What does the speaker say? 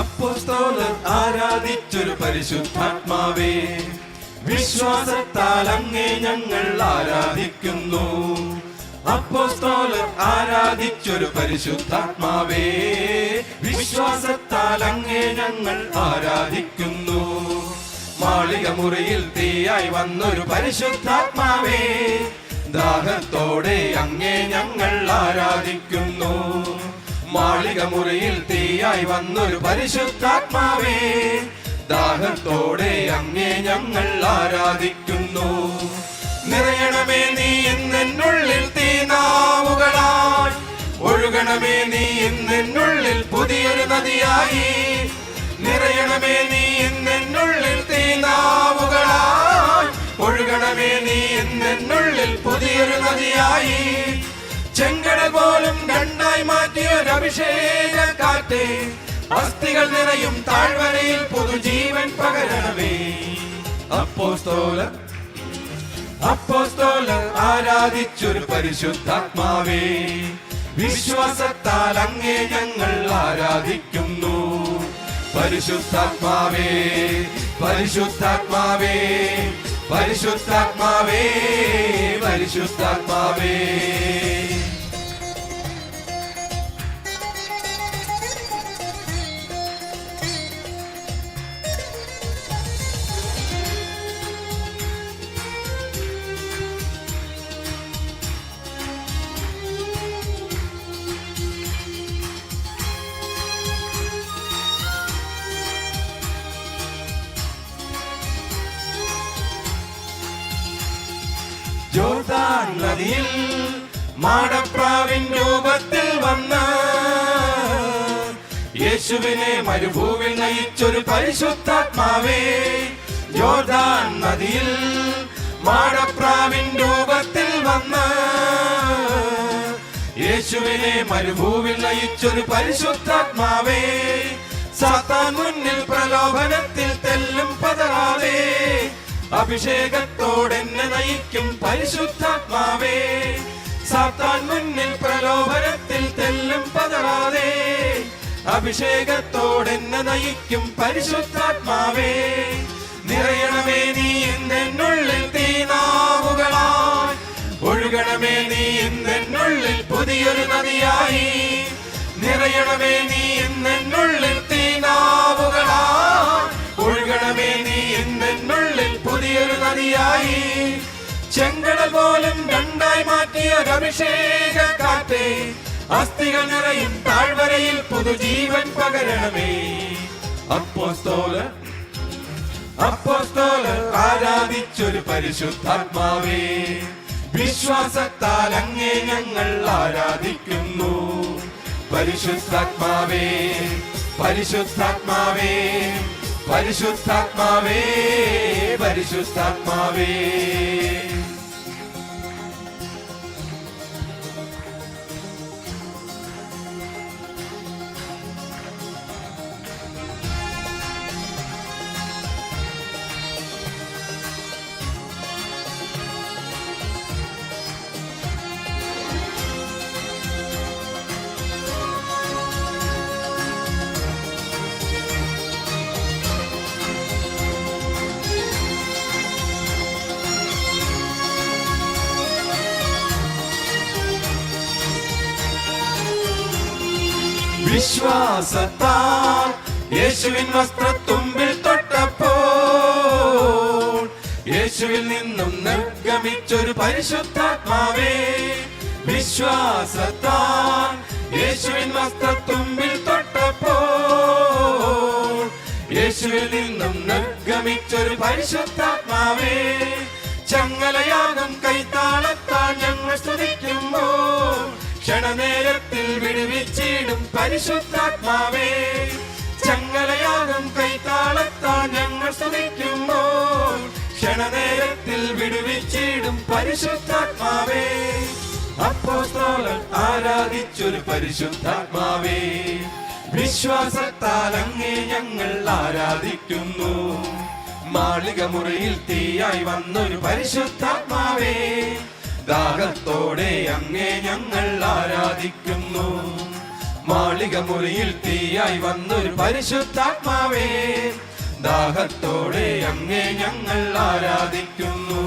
അപ്പോസ്തോലർ ആരാധിച്ചൊരു പരിശുദ്ധാത്മാവേ വിശ്വാസത്താൽ അങ്ങേ ഞങ്ങൾ ആരാധിക്കുന്നു. അപ്പോസ്തോലർ ആരാധിച്ചൊരു പരിശുദ്ധാത്മാവേ വിശ്വാസത്താൽ അങ്ങേ ഞങ്ങൾ ആരാധിക്കുന്നു. മാളിക മുറിയിൽ തീയായി വന്നൊരു പരിശുദ്ധാത്മാവേ ദാഹത്തോടെ അങ്ങേ ഞങ്ങൾ ആരാധിക്കുന്നു. മാളിക മുറിയിൽ തീയായി വന്നൊരു പരിശുദ്ധാത്മാവേ. ദാഹത്തോടെ അങ്ങേ ഞങ്ങൾ ആരാധിക്കുന്നു. നിറയണമേ നീ എന്നുള്ളിൽ തീനാവുകളായി. ഒഴുകണമേ നീ എന്നുള്ളിൽ പുതിയൊരു നദിയായി. നിറയണമേ നീ എന്നുള്ളിൽ തീനാവുകളായി. ഒഴുകണമേ നീ എന്നുള്ളിൽ പുതിയൊരു നദിയായി. ചെങ്കട പോലും രണ്ടായി മാറ്റിയ ഒരു അഭിഷേക കാറ്റ് അസ്ഥികൾ നിറയും താഴ്വരയിൽ പുതുജീവൻ പകരണമേ. അപ്പോസ്തോല അപ്പോസ്തോല ആരാധിച്ചൊരു പരിശുദ്ധാത്മാവേ. വിശ്വാസത്താൽ അങ്ങേ ഞങ്ങൾ ആരാധിക്കുന്നു. പരിശുദ്ധാത്മാവേ പരിശുദ്ധാത്മാവേ പരിശുദ്ധാത്മാവേ പരിശുദ്ധാത്മാവേ. ജോർദാൻ നദിയിൽ മാടപ്രാവിൻ രൂപത്തിൽ വന്ന യേശുവിനെ മരുഭൂവിൽ നയിച്ചൊരു പരിശുദ്ധാത്മാവേ ജോർദാൻ നദിയിൽ മാടപ്രാവിൻ രൂപത്തിൽ വന്ന യേശുവിനെ മരുഭൂവിൽ നയിച്ചൊരു പരിശുദ്ധാത്മാവേ സാത്താൻ മുന്നിൽ പ്രലോഭനത്തിൽ തെല്ലും പതറാതെ അഭിഷേകത്തോടെന്നെ നയിക്കും പരിശുദ്ധാത്മാവേ സാത്താൻ മുന്നിൽ പ്രലോഭനത്തിൽ തെല്ലും പതറാതെ അഭിഷേകത്തോടെന്നെ നയിക്കും പരിശുദ്ധാത്മാവേ. നിറയണമേ നീ എന്നുള്ളിൽ തീനാവുകളായി ഒഴുകണമേ നീ എന്നുള്ളിൽ പുതിയൊരു നദിയായി. നിറയണമേ നീ പോലും രണ്ടായി മാറ്റിയ അഭിഷേക കാറ്റേ അസ്ഥികൾ നിറയും താഴ്വരയിൽ പുതുജീവൻ പകരണമേ. അപ്പോസ്തോല അപ്പോസ്തോലർ ആരാധിച്ചൊരു പരിശുദ്ധാത്മാവേ. വിശ്വാസത്താൽ അങ്ങേ ഞങ്ങൾ ആരാധിക്കുന്നു. പരിശുദ്ധാത്മാവേ പരിശുദ്ധാത്മാവേ പരിശുദ്ധാത്മാവേ പരിശുദ്ധാത്മാവേ. വിശ്വാസത്താൽ യേശുവിൻ വസ്ത്രത്തുമ്പിൽ തൊട്ടപ്പോൾ യേശുവിൽ നിന്നും നിർഗമിച്ചൊരു പരിശുദ്ധാത്മാവേ. വിശ്വാസത്താൽ യേശുവിൻ വസ്ത്രത്തുമ്പിൽ തൊട്ടപ്പോൾ യേശുവിൽ നിന്നും നിർഗമിച്ചൊരു പരിശുദ്ധാത്മാവേ. ചങ്ങലയാകും കൈത്താളത്താൽ ഞങ്ങൾ സ്തുതിക്കുമ്പോൾ ക്ഷണനേരത്തിൽ വിടുവിച്ചിടും പരിശുദ്ധാത്മാവേ. ചങ്ങലയാകും കൈത്താളത്താൽ ഞങ്ങൾ സ്തുതിക്കുമ്പോൾ ക്ഷണനേരത്തിൽ വിടുവിച്ചിടും പരിശുദ്ധാത്മാവേ. അപ്പോസ്തോലൻ ആരാധിച്ചൊരു പരിശുദ്ധാത്മാവേ. വിശ്വാസത്താൽ അങ്ങേ ഞങ്ങൾ ആരാധിക്കുന്നു. മാളിക മുറിയിൽ തീയായി വന്നൊരു പരിശുദ്ധാത്മാവേ. ദാഹത്തോടെ അങ്ങേ ഞങ്ങൾ ആരാധിക്കുന്നു. മാളിക മുറിയിൽ തീയായി വന്നൊരു പരിശുദ്ധാത്മാവേ. ദാഹത്തോടെ അങ്ങേ ഞങ്ങൾ ആരാധിക്കുന്നു.